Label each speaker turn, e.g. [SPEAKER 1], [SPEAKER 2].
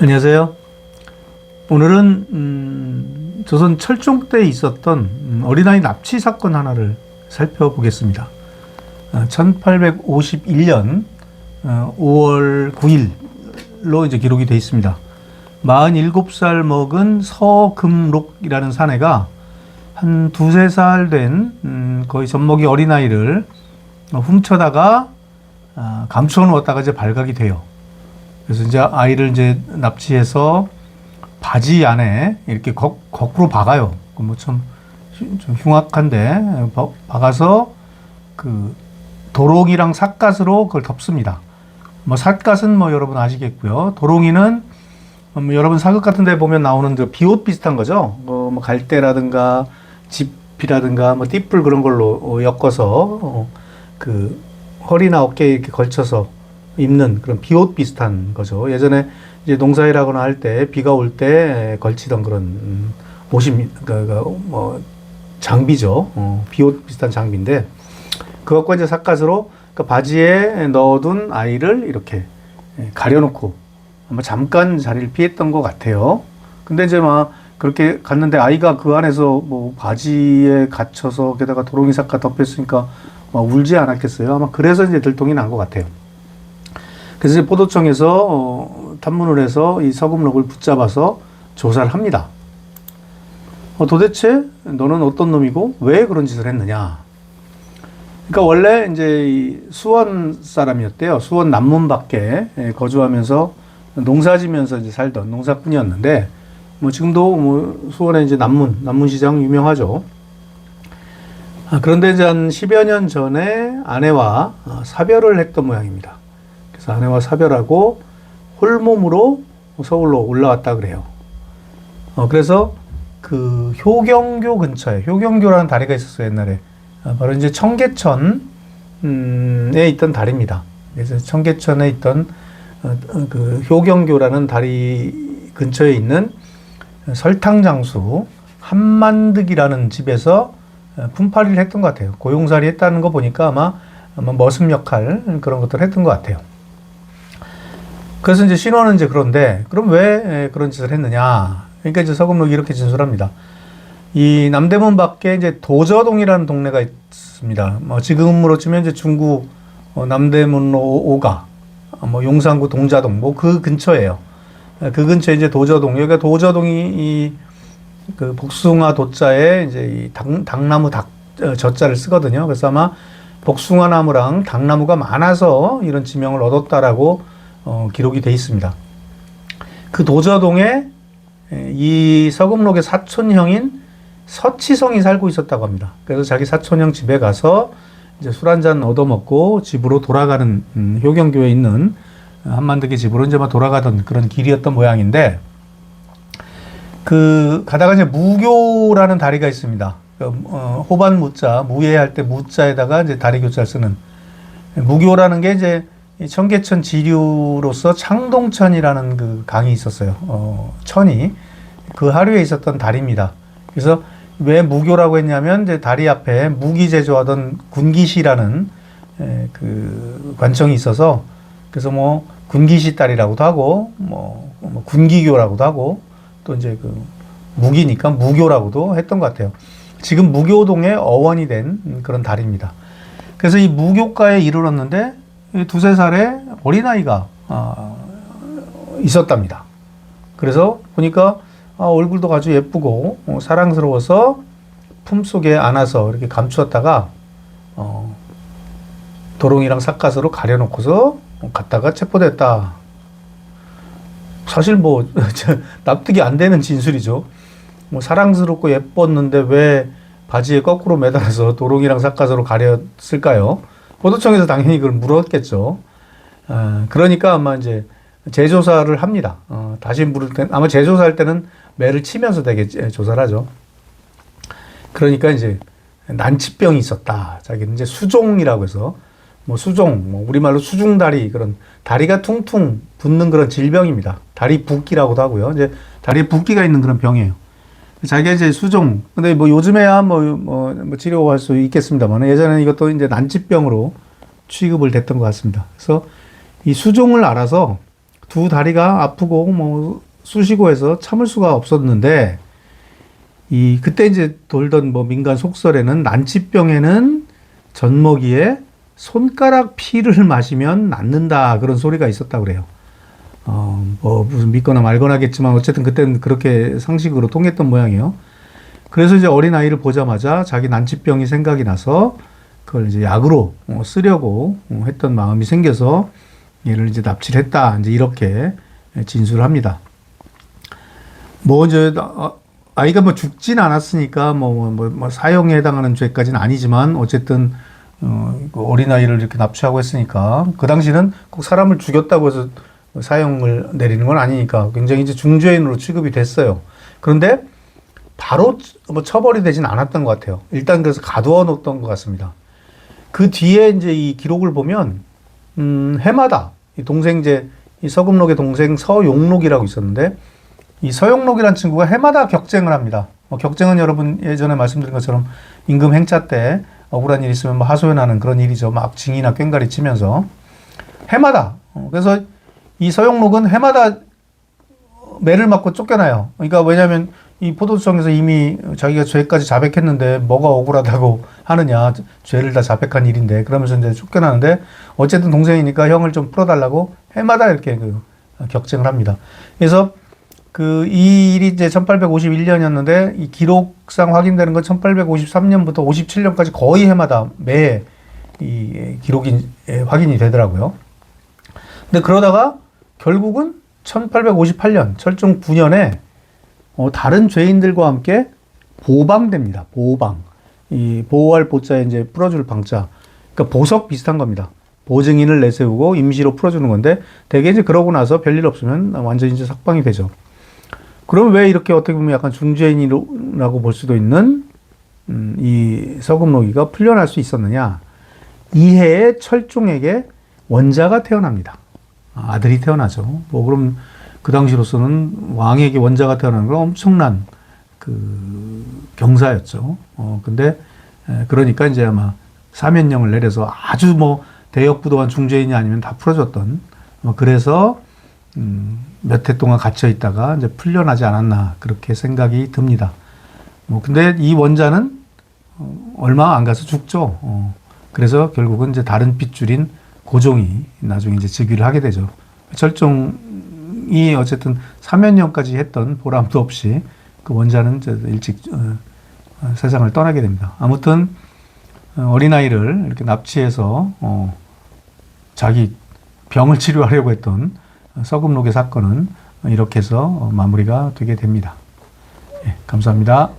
[SPEAKER 1] 안녕하세요. 오늘은 음, 조선 철종 때 있었던 음, 어린아이 납치 사건 하나를 살펴보겠습니다. 어, 1851년 어, 5월 9일로 이제 기록이 되어 있습니다. 47살 먹은 서금록이라는 사내가 한 두세 살된 음, 거의 젖먹이 어린아이를 어, 훔쳐다가 아, 감추어 놓았다가 이제 발각이 돼요. 그래서 이제 아이를 이제 납치해서 바지 안에 이렇게 거, 거꾸로 박아요. 뭐좀 좀 흉악한데 바- 박아서 그 도롱이랑 삿갓으로 그걸 덮습니다. 뭐 삿갓은 뭐 여러분 아시겠고요. 도롱이는 뭐 여러분 사극 같은 데 보면 나오는 그 비옷 비슷한 거죠. 뭐, 뭐 갈대라든가 지피라든가 뭐 띠뿔 그런 걸로 어, 엮어서 어, 그 허리나 어깨에 이렇게 걸쳐서 입는 그런 비옷 비슷한 거죠. 예전에 이제 농사일하거나 할 때 비가 올 때 걸치던 그런 음, 옷이 그러니까 뭐 장비죠. 어, 비옷 비슷한 장비인데 그것과 이제 삿갓으로 그 바지에 넣어둔 아이를 이렇게 예, 가려놓고 아마 잠깐 자리를 피했던 것 같아요. 근데 이제 막 그렇게 갔는데 아이가 그 안에서 뭐 바지에 갇혀서 게다가 도롱이 삿갓 덮였으니까 막 울지 않았겠어요. 아마 그래서 이제 들통이 난 것 같아요. 그래서 포도청에서 어, 탐문을 해서 이 서금록을 붙잡아서 조사를 합니다. 어, 도대체 너는 어떤 놈이고 왜 그런 짓을 했느냐? 그러니까 원래 이제 이 수원 사람이었대요. 수원 남문 밖에 예, 거주하면서 농사지면서 이제 살던 농사꾼이었는데 뭐 지금도 뭐 수원에 이제 남문 남문시장 유명하죠. 아, 그런데 이제 한 10여 년 전에 아내와 아, 사별을 했던 모양입니다. 그래서 아내와 사별하고 홀몸으로 서울로 올라왔다 그래요. 어, 그래서 그 효경교 근처에 효경교라는 다리가 있었어요 옛날에 아, 바로 이제 청계천에 있던 다리입니다. 그래서 청계천에 있던 어, 어, 그 효경교라는 다리 근처에 있는 설탕 장수 한만득이라는 집에서 어, 품팔이를 했던 것 같아요. 고용살이 했다는 거 보니까 아마 아마 머슴 역할 그런 것들을 했던 것 같아요. 그래서 이제 신원은 이제 그런데 그럼 왜 그런 짓을 했느냐? 그러니까 이제 서금록이 이렇게 진술합니다. 이 남대문 밖에 이제 도저동이라는 동네가 있습니다. 뭐 지금으로 치면 이제 중구 어, 남대문로 5가 뭐 용산구 동자동 뭐 그 근처예요. 그 근처에 이제 도저동 여기가 도저동이 이그 복숭아 도자에 이제 이 당, 당나무 닭 어, 젖자를 쓰거든요. 그래서 아마 복숭아 나무랑 당나무가 많아서 이런 지명을 얻었다라고 어, 기록이 돼 있습니다. 그 도저동에 에, 이 서금록의 사촌형인 서치성이 살고 있었다고 합니다. 그래서 자기 사촌형 집에 가서 이제 술 한 잔 얻어먹고 집으로 돌아가는 음, 효경교에 있는 한만득의 집으로 이제 막 돌아가던 그런 길이었던 모양인데 그 가다가 이제 무교라는 다리가 있습니다. 그, 어, 호반 무자 무예할 때 무자에다가 이제 다리 교자를 쓰는 무교라는 게 이제 이 청계천 지류로서 창동천이라는 그 강이 있었어요. 어, 천이 그 하류에 있었던 다리입니다. 그래서 왜 무교라고 했냐면 이제 다리 앞에 무기 제조하던 군기시라는 에, 그 관청이 있어서 그래서 뭐 군기시 딸이라고도 하고 뭐, 뭐 군기교라고도 하고 또 이제 그 무기니까 무교라고도 했던 것 같아요. 지금 무교동의 어원이 된 그런 다리입니다. 그래서 이 무교가에 이르렀는데 이 두세 살의 어린아이가 아, 있었답니다. 그래서 보니까 아, 얼굴도 아주 예쁘고 어, 사랑스러워서 품속에 안아서 이렇게 감추었다가 어, 도롱이랑 삿갓으로 가려놓고서 갔다가 체포됐다. 사실 뭐 저, 납득이 안 되는 진술이죠. 뭐 사랑스럽고 예뻤는데 왜 바지에 거꾸로 매달아서 도롱이랑 삿갓으로 가렸을까요? 보도청에서 당연히 그걸 물었겠죠. 어, 그러니까 아마 이제 재조사를 합니다. 어, 다시 물을 때 아마 재조사할 때는 매를 치면서 되게 재- 조사를 하죠. 그러니까 이제 난치병이 있었다. 자기는 이제 수종이라고 해서 뭐 수종, 뭐 우리말로 수중다리 그런 다리가 퉁퉁 붓는 그런 질병입니다. 다리 붓기라고도 하고요. 이제 다리에 붓기가 있는 그런 병이에요. 자기가 이제 수종. 근데 뭐 요즘에야 뭐, 뭐, 뭐 치료할 수 있겠습니다만 예전에는 이것도 이제 난치병으로 취급을 됐던 것 같습니다. 그래서 이 수종을 알아서 두 다리가 아프고 뭐 쑤시고 해서 참을 수가 없었는데 이 그때 이제 돌던 뭐 민간 속설에는 난치병에는 젖먹이에 손가락 피를 마시면 낫는다 그런 소리가 있었다 그래요. 어, 뭐 무슨 믿거나 말거나겠지만 어쨌든 그때는 그렇게 상식으로 통했던 모양이에요. 그래서 이제 어린 아이를 보자마자 자기 난치병이 생각이 나서 그걸 이제 약으로 어, 쓰려고 어, 했던 마음이 생겨서 얘를 이제 납치를 했다. 이제 이렇게 진술을 합니다. 뭐 이제 아- 아이가 뭐 죽진 않았으니까 뭐, 뭐, 뭐, 뭐 사형에 해당하는 죄까지는 아니지만 어쨌든 어, 어린 아이를 이렇게 납치하고 했으니까 그 당시는 꼭 사람을 죽였다고 해서 사형을 내리는 건 아니니까 굉장히 이제 중죄인으로 취급이 됐어요. 그런데 바로 뭐 처벌이 되진 않았던 것 같아요. 일단 그래서 가두어 놓았던 것 같습니다. 그 뒤에 이제 이 기록을 보면 음, 해마다 이 동생 이제 이 서금록의 동생 서용록이라고 있었는데 이 서용록이라는 친구가 해마다 격쟁을 합니다. 뭐 격쟁은 여러분 예전에 말씀드린 것처럼 임금 행차 때 억울한 일 있으면 뭐 하소연하는 그런 일이죠. 막 징이나 꽹가리 치면서 해마다. 어, 그래서 이 서용록은 해마다 매를 맞고 쫓겨나요. 그러니까 왜냐하면 이 포도청에서 이미 자기가 죄까지 자백했는데 뭐가 억울하다고 하느냐 죄를 다 자백한 일인데 그러면서 이제 쫓겨나는데 어쨌든 동생이니까 형을 좀 풀어달라고 해마다 이렇게 그 격쟁을 합니다. 그래서 그 이 일이 이제 1851년이었는데 이 기록상 확인되는 건 1853년부터 57년까지 거의 해마다 매 이 기록이 예, 확인이 되더라고요. 근데 그러다가 결국은 1858년 철종 9년에 어, 다른 죄인들과 함께 보방됩니다. 보방. 이 보호할 보자에 이제 풀어줄 방자. 그러니까 보석 비슷한 겁니다. 보증인을 내세우고 임시로 풀어주는 건데 대개 이제 그러고 나서 별일 없으면 완전히 이제 석방이 되죠. 그럼 왜 이렇게 어떻게 보면 약간 중죄인이라고 볼 수도 있는 음, 이 서금록이가 풀려날 수 있었느냐? 이해의 철종에게 원자가 태어납니다. 아, 아들이 태어나죠. 뭐 그럼 그 당시로서는 왕에게 원자가 태어나는 건 엄청난 그 경사였죠. 어 근데 에, 그러니까 이제 아마 사면령을 내려서 아주 뭐 대역부도한 중죄인이 아니면 다 풀어줬던 뭐 그래서 음, 몇 해 동안 갇혀 있다가 이제 풀려나지 않았나 그렇게 생각이 듭니다. 뭐 근데 이 원자는 어, 얼마 안 가서 죽죠. 어, 그래서 결국은 이제 다른 핏줄인 고종이 나중에 이제 즉위를 하게 되죠. 철종이 어쨌든 사면령까지 했던 보람도 없이 그 원자는 일찍 어, 어, 세상을 떠나게 됩니다. 아무튼 어, 어린아이를 이렇게 납치해서 어, 자기 병을 치료하려고 했던 서금록의 사건은 이렇게 해서 어, 마무리가 되게 됩니다. 예, 감사합니다.